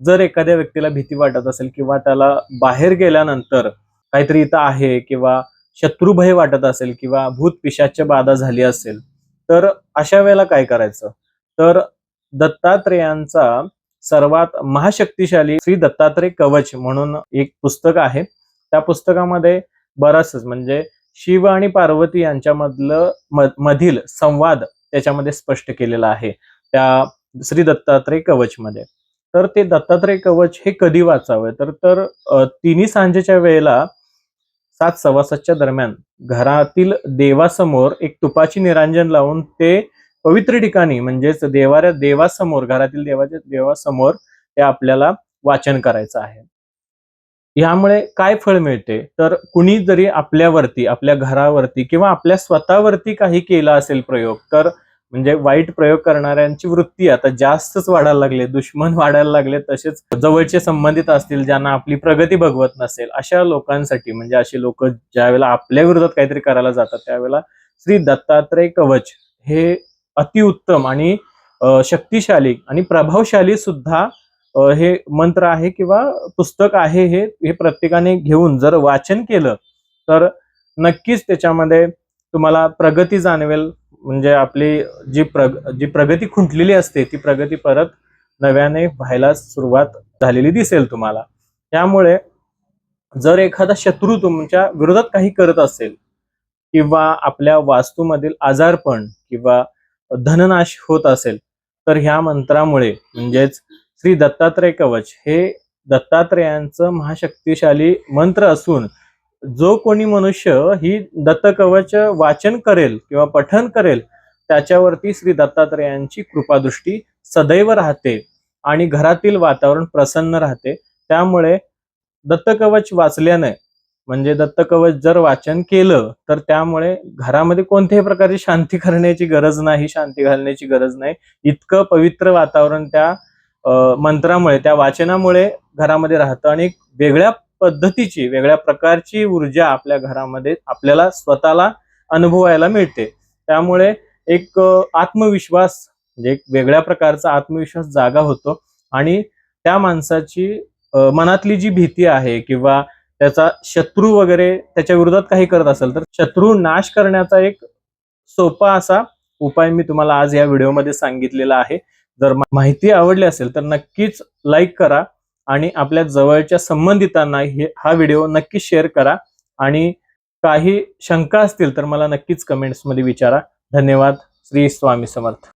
जर एखाद्या व्यक्तीला भीती वाटत असेल किंवा त्याला बाहेर गेल्यानंतर काहीतरी इथं आहे किंवा शत्रुभय वाटत असेल किंवा भूत पिशाच बाधा झाली असेल तर अशा वेळेला काय करायचं? तर दत्तात्रेयांचा सर्वात महाशक्तिशाली श्री दत्तात्रय कवच म्हणून एक पुस्तक आहे. त्या पुस्तकामध्ये बरंचसं म्हणजे शिव आणि पार्वती यांच्यामधलं मधील संवाद त्याच्यामध्ये स्पष्ट केलेला आहे. त्या श्री दत्तात्रय कवच मध्ये तर ते दत्तात्रय कवच हे कधी वाचावे? तर तर तिन्ही सांजेच्या वेळेला सात सव्वा सातच्या दरम्यान घरातील देवासमोर एक तुपाची निरांजन लावून ते पवित्र ठिकाणी म्हणजेच देवाऱ्या देवासमोर घरातील देवाच्या देवासमोर ते आपल्याला वाचन करायचं आहे. यामुळे काय फळ मिळते? तर कुणी जरी आपल्यावरती आपल्या घरावरती किंवा आपल्या स्वतःवरती काही केला असेल प्रयोग तर म्हणजे वाईट प्रयोग करणाऱ्यांची वृत्ती आता जास्तच वाढायला लागले दुश्मन वाढायला लागले तसेच जवळचे संबंधित असतील ज्यांना आपली प्रगती भगवत नसेल अशा लोकांसाठी म्हणजे अशी लोक ज्यावेळेला आपल्या विरोधात काहीतरी करायला जातात त्यावेळेला श्री दत्तात्रय कवच हे अतिउत्तम आणि शक्तिशाली आणि प्रभावशाली सुद्धा हे मंत्र आहे किंवा पुस्तक आहे हे हे प्रत्येकाने घेऊन जर वाचन केलं तर नक्कीच त्याच्यामध्ये तुम्हाला प्रगती जाणवेल. म्हणजे आपली जी प्रग जी प्रगती खुंटलेली असते ती प्रगती परत नव्याने व्हायला सुरुवात झालेली दिसेल तुम्हाला. त्यामुळे जर एखादा शत्रू तुमच्या विरोधात काही करत असेल किंवा आपल्या वास्तूमधील आजारपण किंवा धननाश होत असेल तर ह्या मंत्रामुळे म्हणजेच श्री दत्तात्रय कवच हे दत्तात्रेयांचं महाशक्तिशाली मंत्र असून जो कोणी मनुष्य ही दत्तकवच वाचन करेल किंवा पठन करेल त्याच्यावरती श्री दत्तात्रेयांची कृपादृष्टी सदैव राहते आणि घरातील वातावरण प्रसन्न राहते. त्यामुळे दत्तकवच वाचल्याने म्हणजे दत्तकवच जर वाचन केलं तर त्यामुळे घरामध्ये कोणत्याही प्रकारची शांती करण्याची गरज नाही शांती घालण्याची गरज नाही. इतकं पवित्र वातावरण त्या मंत्रामुळे त्या वाचनामुळे घरामध्ये राहतं आणि वेगळ्या पद्धतीची वेगळ्या प्रकारची ऊर्जा आपल्या घरामध्ये आपल्याला स्वतःला अनुभवायला मिळते. त्यामुळे एक आत्मविश्वास म्हणजे एक वेगळ्या प्रकारचा आत्मविश्वास जागा होतो. आणि त्या माणसाची मनातली जी भीती आहे किंवा त्याचा शत्रू वगैरे त्याच्या विरोधात काही करत असेल तर शत्रू नाश करण्याचा एक सोपा असा उपाय मी तुम्हाला आज या व्हिडिओमध्ये सांगितलेला आहे. जर माहिती आवडली असेल तर नक्कीच लाईक करा. आणि आपल्या जवळच्या संबंधितांना हे हा व्हिडिओ नक्की शेअर करा. आणि काही शंका असतील तर मला नक्कीच कमेंट्समध्ये विचारा. धन्यवाद. श्री स्वामी समर्थ.